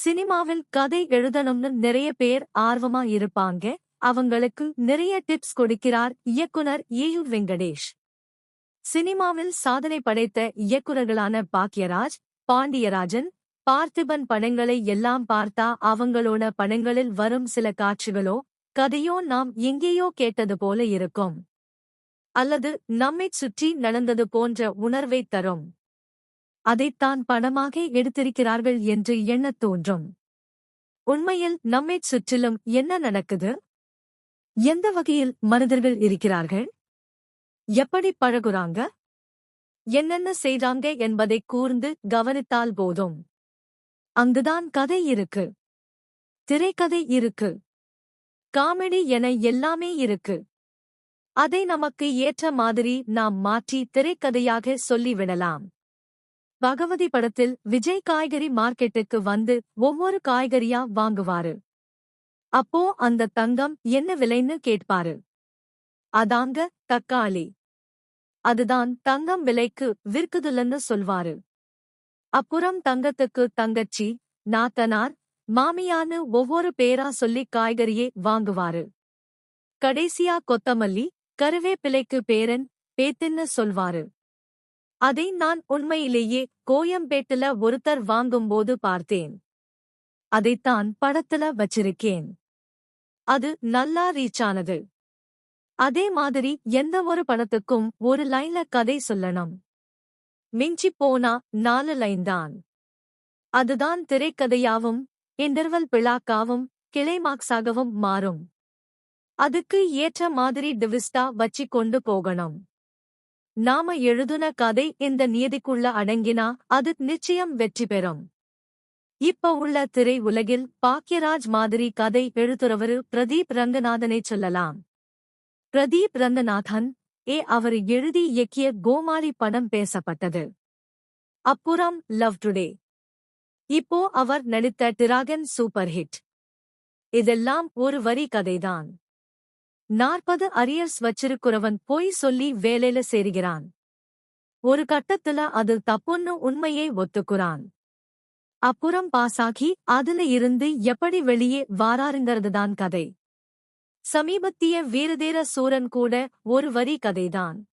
சினிமாவில் கதை எழுதணும்னு நிறைய பேர் ஆர்வமா இருப்பாங்க. அவங்களுக்கு நிறைய டிப்ஸ் கொடுக்கிறார் இயக்குனர் ஏயூர் வெங்கடேஷ். சினிமாவில் சாதனை படைத்த இயக்குனர்களான பாக்யராஜ் பாண்டியராஜன் பார்த்திபன் படங்களை எல்லாம் பார்த்தா அவங்களோட படங்களில் வரும் சில காட்சிகளோ கதையோ நாம் எங்கேயோ கேட்டது போல இருக்கும். அல்லது நம்மைச் சுற்றி நடந்தது போன்ற உணர்வைத் தரும். அதைத்தான் படமாக எடுத்திருக்கிறார்கள் என்று எண்ணத் தோன்றும். உண்மையில் நம்மைச் சுற்றிலும் என்ன நடக்குது? எந்த வகையில் மனிதர்கள் இருக்கிறார்கள்? எப்படி பழகுறாங்க? என்னென்ன செய்றாங்க என்பதைக் கூர்ந்து கவனித்தால் போதும். அங்குதான் கதை இருக்கு. திரைக்கதை இருக்கு. காமெடி என எல்லாமே இருக்கு. அதை நமக்கு ஏற்ற மாதிரி நாம் மாற்றி திரைக்கதையாக சொல்லிவிடலாம். பகவதி படத்தில் விஜய் காய்கறி மார்க்கெட்டுக்கு வந்து ஒவ்வொரு காய்கறியா வாங்குவாரு. அப்போ அந்த தங்கம் என்ன விலைன்னு கேட்பாரு. அதாங்க தக்காளி. அதுதான் தங்கம் விலைக்கு விற்குதுலன்னு சொல்வாரு. அப்புறம் தங்கத்துக்கு தங்கச்சி நாத்தனார் மாமியான்னு ஒவ்வொரு பேரா சொல்லி காய்கறியே வாங்குவாரு. கடைசியா கொத்தமல்லி கருவேப்பிலைக்கு பேரன் பேத்தின்னு சொல்வாரு. அதை நான் உண்மையிலேயே கோயம்பேட்டுல ஒருத்தர் வாங்கும்போது பார்த்தேன். அதைத்தான் படத்துல வச்சிருக்கேன். அது நல்லா ரீச் ஆனது. அதே மாதிரி எந்த ஒரு படத்துக்கும் ஒரு லைன்ல கதை சொல்லணும். மிஞ்சி போனா நாலு லைன் தான். அதுதான் திரைக்கதையாவும் இன்டர்வல் பிளாக்காவும் கிளைமாக்ஸாகவும் மாறும். அதுக்கு ஏற்ற மாதிரி டிவிஸ்டா வச்சி கொண்டு போகணும். நாம எழுதுன கதை இந்த நியதிக்குள்ள அடங்கினா அது நிச்சயம் வெற்றி பெறும். இப்ப உள்ள திரை உலகில் பாக்யராஜ் மாதிரி கதை எழுத்துறவரு பிரதீப் ரங்கநாதனை சொல்லலாம். பிரதீப் ரங்கநாதன் ஏ அவர் எழுதி இயக்கிய கோமாளி படம் பேசப்பட்டது. அப்புறம் லவ் டுடே. இப்போ அவர் நடித்த டிராகன் சூப்பர் ஹிட். இதெல்லாம் ஒரு வரி கதைதான். நாற்பது அரியர்ஸ் வச்சிருக்கிறவன் பொய் சொல்லி வேலையில சேருகிறான். ஒரு கட்டத்துல அது தப்புன்னு உண்மையை ஒத்துக்குறான். அப்புறம் பாசாகி அதுல இருந்து எப்படி வெளியே வாராருங்கிறதுதான் கதை. சமீபத்திய வீரதேர சூரன் கூட ஒரு வரி கதைதான்.